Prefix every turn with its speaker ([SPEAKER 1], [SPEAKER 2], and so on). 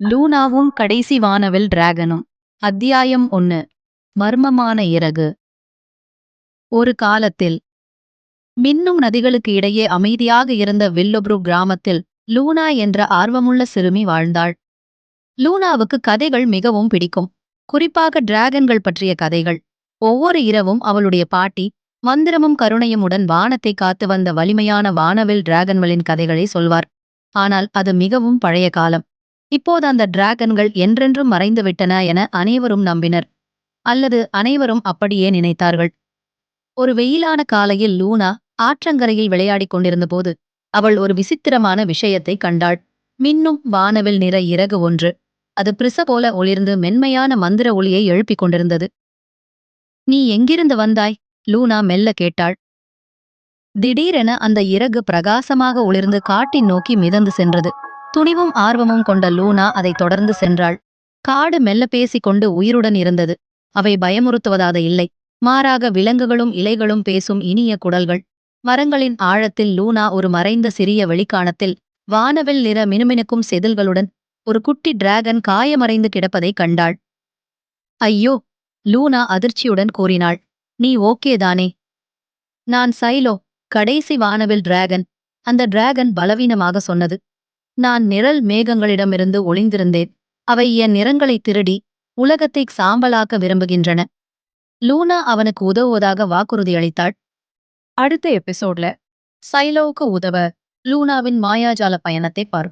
[SPEAKER 1] லூனாவும் கடைசி வானவில் டிராகனும். அத்தியாயம் ஒன்னு. மர்மமான இறகு. ஒரு காலத்தில் மின்னும் நதிகளுக்கு இடையே அமைதியாக இருந்த வில்லொப்ரு கிராமத்தில் லூனா என்ற ஆர்வமுள்ள சிறுமி வாழ்ந்தாள். லூனாவுக்கு கதைகள் மிகவும் பிடிக்கும். குறிப்பாக டிராகன்கள் பற்றிய கதைகள். ஒவ்வொரு இரவும் அவளுடைய பாட்டி மந்திரமும் கருணையுமுடன் வானத்தை காத்து வந்த வலிமையான வானவில் டிராகன்களின் கதைகளை சொல்வார். ஆனால் அது மிகவும் பழைய காலம். இப்போது அந்த டிராகன்கள் என்றென்றும் மறைந்துவிட்டன என அனைவரும் நம்பினர். அல்லது அனைவரும் அப்படியே நினைத்தார்கள். ஒரு வெயிலான காலையில் லூனா ஆற்றங்கரையில் விளையாடிக் கொண்டிருந்தபோது அவள் ஒரு விசித்திரமான விஷயத்தை கண்டாள். மின்னும் வானவில் நிற இறகு ஒன்று. அது பிரிச போல ஒளிர்ந்து மென்மையான மந்திர ஒளியை எழுப்பிக் கொண்டிருந்தது. நீ எங்கிருந்து வந்தாய்? லூனா மெல்ல கேட்டாள். திடீரென அந்த இறகு பிரகாசமாக ஒளிர்ந்து காட்டின் நோக்கி மிதந்து சென்றது. துணிவும் ஆர்வமும் கொண்ட லூனா அதை தொடர்ந்து சென்றாள். காடு மெல்ல பேசிக்கொண்டு உயிருடன் இருந்தது. அவை பயமுறுத்துவதாக இல்லை. மாறாக விலங்குகளும் இலைகளும் பேசும் இனிய குடல்கள். மரங்களின் ஆழத்தில் லூனா ஒரு மறைந்த சிறிய வெளிக்காணத்தில் வானவில் நிற மினுமினுக்கும் செதில்களுடன் ஒரு குட்டி டிராகன் காயமறைந்து கிடப்பதை கண்டாள். ஐயோ லூனா அதிர்ச்சியுடன் கூறினாள். நீ ஓகேதானே நான் சைலோ கடைசி வானவில் டிராகன். அந்த டிராகன் பலவீனமாக சொன்னது. நான் நிழல் மேகங்களிடமிருந்து ஒளிந்திருந்தேன். அவை என் நிறங்களை திருடி உலகத்தை சாம்பலாக்க விரும்புகின்றன. லூனா அவனுக்கு உதவுவதாக வாக்குறுதி அளித்தாள் அடுத்த எபிசோட்ல சைலோவுக்கு உதவ லூனாவின் மாயாஜால பயணத்தை பார்